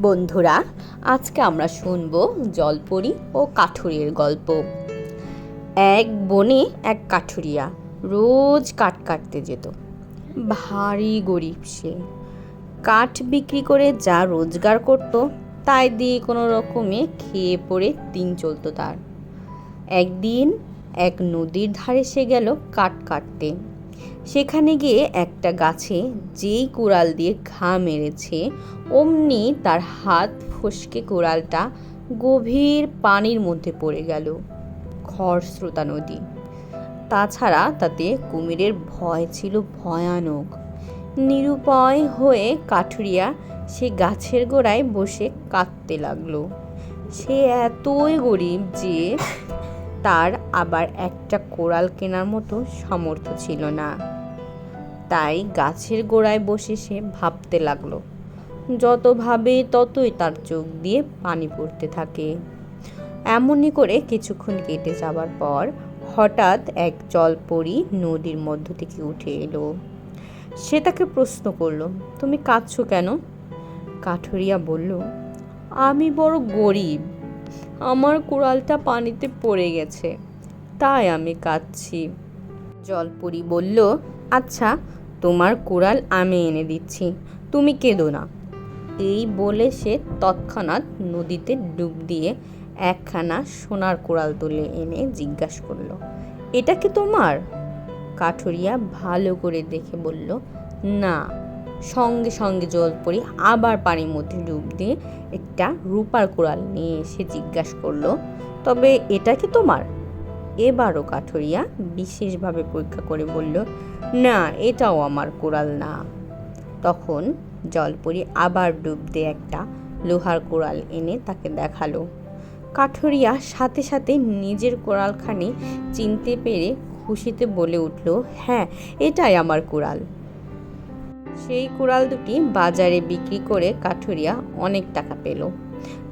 বন্ধুরা, আজকে আমরা শুনব জলপরি ও কাঠুরির গল্প। এক বনে এক কাঠুরিয়া রোজ কাঠ কাটতে যেত। ভারী গরিব সে। কাঠ বিক্রি করে যা রোজগার করত, তাই দিয়ে কোনো রকমে খেয়ে পড়ে দিন চলতো তার। একদিন এক নদীর ধারে সে গেল কাঠ কাটতে। সেখানে গিয়ে একটা গাছে যেই কুড়াল দিয়ে ঘা মেরেছে, অমনি তার হাত ফসকে কুড়ালটা গভীর পানির মধ্যে পড়ে গেল, খরস্রোতা নদী। তাছাড়া তাতে কুমিরের ভয় ছিল ভয়ানক। নিরুপায় হয়ে কাঠুরিয়া সে গাছের গোড়ায় বসে কাঁদতে লাগল। সে এতই গরিব যে তার আবার একটা কোড়াল কেনার মতো সামর্থ্য ছিল না। তাই গাছের গোড়ায় বসে সে ভাবতে লাগল যত ভাবে ততই তার চোখ দিয়ে পানি পড়তে থাকে। এমনই করে কিছুক্ষণ কেটে যাবার পর হঠাৎ এক জলপরি নদীর মধ্য থেকে উঠে এলো। সে তাকে প্রশ্ন করল, তুমি কাঁদছো কেন? কাঠুরিয়া বলল, আমি বড় গরিব। আমার কুড়ালটা পানিতে পড়ে গেছে। তাই আমি কাঁদছি। জলপুরি বলল আচ্ছা তোমার কুড়াল আমি এনে দিচ্ছি। তুমি কেঁদো না। এই বলে সে তৎক্ষণাৎ নদীতে ডুব দিয়ে একখানা সোনার কুড়াল তুলে এনে জিজ্ঞাসা করল, এটা কি তোমার? কাঠুরিয়া ভালো করে দেখে বলল, না। সঙ্গে সঙ্গে জল জলপরি আবার পানির মধ্যে ডুব দিয়ে একটা রূপার কুড়াল নিয়ে এসে জিজ্ঞাসা করল, তবে এটা কি তোমার? এবারও কাঠুরিয়া বিশেষভাবে পরীক্ষা করে বলল, না, এটাও আমার কুড়াল না। তখন জলপরি আবার ডুব দিয়ে একটা লোহার কুড়াল এনে তাকে দেখাল। কাঠুরিয়া সাথে সাথে নিজের কোড়ালখানি চিনতে পেরে খুশিতে বলে উঠল হ্যাঁ এটাই আমার কুড়াল। সেই কুড়াল দুটি বাজারে বিক্রি করে কাঠুরিয়া অনেক টাকা পেল।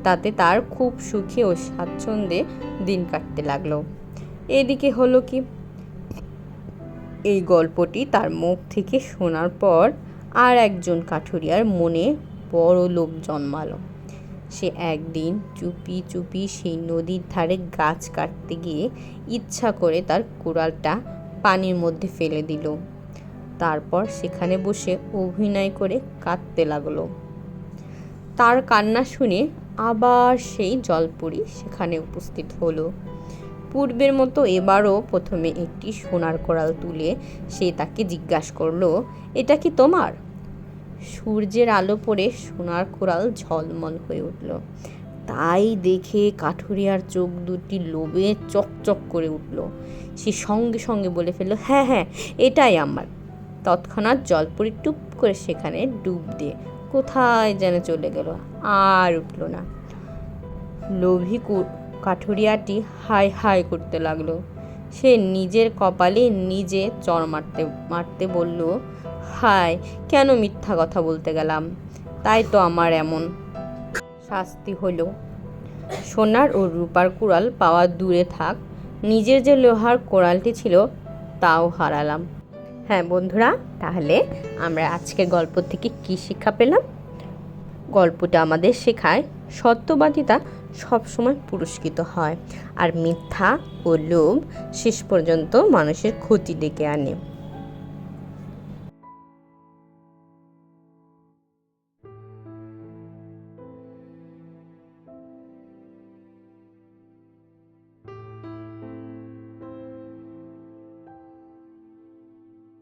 তাতে তার খুব সুখে ও স্বাচ্ছন্দ্যে দিন কাটতে লাগল। এদিকে হলো কি? এই গল্পটি তার মুখ থেকে শোনার পর আর একজন কাঠুরিয়ার মনে বড় লোভ জন্মালো। সে একদিন চুপি চুপি সেই নদীর ধারে গাছ কাটতে গিয়ে ইচ্ছা করে তার কুড়ালটা পানির মধ্যে ফেলে দিল। তারপর সেখানে বসে অভিনয় করে কাঁদতে লাগল। তার কান্না শুনে আবার সেই জলপুরি সেখানে উপস্থিত হলো। পূর্বের মতো এবারও প্রথমে একটি সোনার কোড়াল তুলে সে তাকে জিজ্ঞাসা করল, এটা কি তোমার? সূর্যের আলো পড়ে সোনার কোড়াল ঝলমল হয়ে উঠল। তাই দেখে কাঠুরিয়ার চোখ দুটি লোভে চকচক করে উঠল। সে সঙ্গে সঙ্গে বলে ফেলল হ্যাঁ হ্যাঁ এটাই আমার। তৎক্ষণাৎ জলপরি টুপ করে সেখানে ডুব দিয়ে কোথায় যেন চলে গেল, আর উঠল না। লোভী কাঠুরিয়াটি হাই হাই করতে লাগল। সে নিজের কপালে নিজে চর মারতে মারতে বলল হায় কেন মিথ্যা কথা বলতে গেলাম? তাই তো আমার এমন শাস্তি হলো। সোনার ও রূপার কুড়াল পাওয়া দূরে থাক, নিজের যে লোহার কোড়ালটি ছিল তাও হারালাম। হ্যাঁ বন্ধুরা, তাহলে আমরা আজকের গল্প থেকে কি শিক্ষা পেলাম? গল্পটা আমাদের শেখায় সত্যবাদিতা সবসময় পুরস্কৃত হয় আর মিথ্যা ও লোভ শেষ পর্যন্ত মানুষের ক্ষতি ডেকে আনে।